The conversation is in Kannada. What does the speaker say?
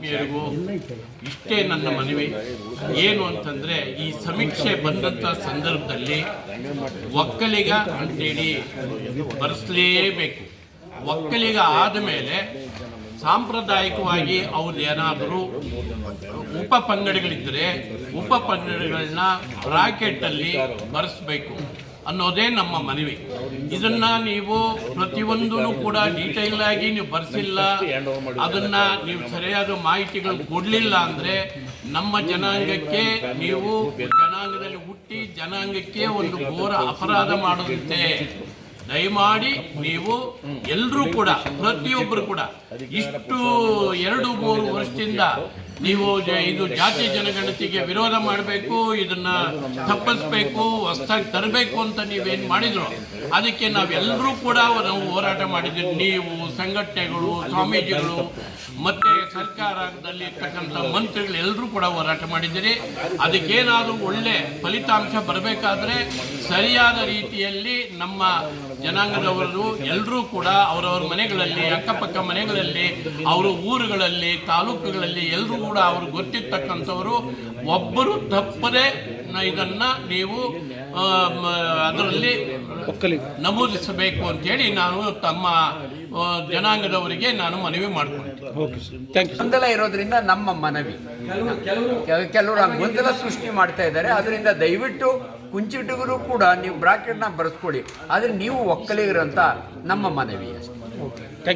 ಆತ್ಮೀಯರಿಗೂ ಇಷ್ಟೇ ನನ್ನ ಮನವಿ. ಏನು ಅಂತಂದರೆ ಈ ಸಮೀಕ್ಷೆ ಬಂದಂಥ ಸಂದರ್ಭದಲ್ಲಿ ಒಕ್ಕಲಿಗ ಅಂತೇಳಿ ಬರೆಸಲೇಬೇಕು. ಒಕ್ಕಲಿಗ ಆದಮೇಲೆ ಸಾಂಪ್ರದಾಯಿಕವಾಗಿ ಅವ್ರು ಏನಾದರೂ ಉಪ ಪಂಗಡಗಳಿದ್ದರೆ ಉಪ ಪಂಗಡಗಳನ್ನ ಬ್ರಾಕೆಟಲ್ಲಿ ಬರೆಸ್ಬೇಕು. ಅನ್ನೋದೇ ನಮ್ಮ ಮನವಿ. ಇದನ್ನ ನೀವು ಪ್ರತಿಯೊಂದೂ ಕೂಡ ಡೀಟೇಲ್ ಆಗಿ ನೀವು ಬರ್ಸಿಲ್ಲ. ಅದನ್ನ ನೀವು ಸರಿಯಾದ ಮಾಹಿತಿಗಳು ಕೊಡಲಿಲ್ಲ ಅಂದ್ರೆ ನಮ್ಮ ಜನಾಂಗಕ್ಕೆ ನೀವು ಜನಾಂಗದಲ್ಲಿ ಹುಟ್ಟಿ ಜನಾಂಗಕ್ಕೆ ಒಂದು ಘೋರ ಅಪರಾಧ ಮಾಡುತ್ತೆ ದಯಮಾಡಿ ನೀವು ಎಲ್ಲರೂ ಕೂಡ ಪ್ರತಿಯೊಬ್ಬರು ಕೂಡ ಇಷ್ಟು ಎರಡು ಮೂರು ವರ್ಷದಿಂದ ನೀವು ಇದು ಜಾತಿ ಜನಗಣತಿಗೆ ವಿರೋಧ ಮಾಡಬೇಕು, ಇದನ್ನ ತಪ್ಪಿಸ್ಬೇಕು, ಹೊಸದಾಗಿ ತರಬೇಕು ಅಂತ ನೀವೇನು ಮಾಡಿದ್ರು? ಅದಕ್ಕೆ ನಾವೆಲ್ಲರೂ ಕೂಡ ನಾವು ಹೋರಾಟ ಮಾಡಿದ್ದೀವಿ. ನೀವು, ಸಂಘಟನೆಗಳು, ಸ್ವಾಮೀಜಿಗಳು, ಮತ್ತೆ ಸರ್ಕಾರದಲ್ಲಿ ಇರ್ತಕ್ಕಂಥ ಮಂತ್ರಿಗಳು ಎಲ್ಲರೂ ಕೂಡ ಹೋರಾಟ ಮಾಡಿದ್ದೀರಿ. ಅದಕ್ಕೇನಾದರೂ ಒಳ್ಳೆ ಫಲಿತಾಂಶ ಬರಬೇಕಾದ್ರೆ ಸರಿಯಾದ ರೀತಿಯಲ್ಲಿ ನಮ್ಮ ಜನಾಂಗದವರು ಎಲ್ಲರೂ ಕೂಡ ಅವರವರ ಮನೆಗಳಲ್ಲಿ ಅಕ್ಕಪಕ್ಕ ಮನೆಗಳಲ್ಲಿ ಅವರ ಊರುಗಳಲ್ಲಿ ತಾಲೂಕುಗಳಲ್ಲಿ ಎಲ್ಲರೂ ಕೂಡ ಅವರು ಗೊತ್ತಿರ್ತಕ್ಕಂಥವರು ಒಬ್ಬರು ತಪ್ಪದೆ ನ- ಇದನ್ನ ನೀವು ಅದರಲ್ಲಿ ನಮೂದಿಸಬೇಕು ಅಂತೇಳಿ ನಾನು ತಮ್ಮ ಜನಾಂಗದವರಿಗೆ ನಾನು ಮನವಿ ಮಾಡ್ಕೊಂಡೆ ಗೊಂದಲ ಇರೋದ್ರಿಂದ ನಮ್ಮ ಮನವಿ. ಕೆಲ- ಕೆಲವರು ಗೊಂದಲ ಸೃಷ್ಟಿ ಮಾಡ್ತಾ ಇದ್ದಾರೆ. ಅದರಿಂದ ದಯವಿಟ್ಟು ಕುಂಚಿಟಿಗರು ಕೂಡ ನೀವು ಬ್ರಾಕೆಟ್ನ ಬರೆಸ್ಕೊಳ್ಳಿ. ಆದರೆ ನೀವು ಒಕ್ಕಲಿಗರಂತ ನಮ್ಮ ಮನವಿ ಅಷ್ಟೇ.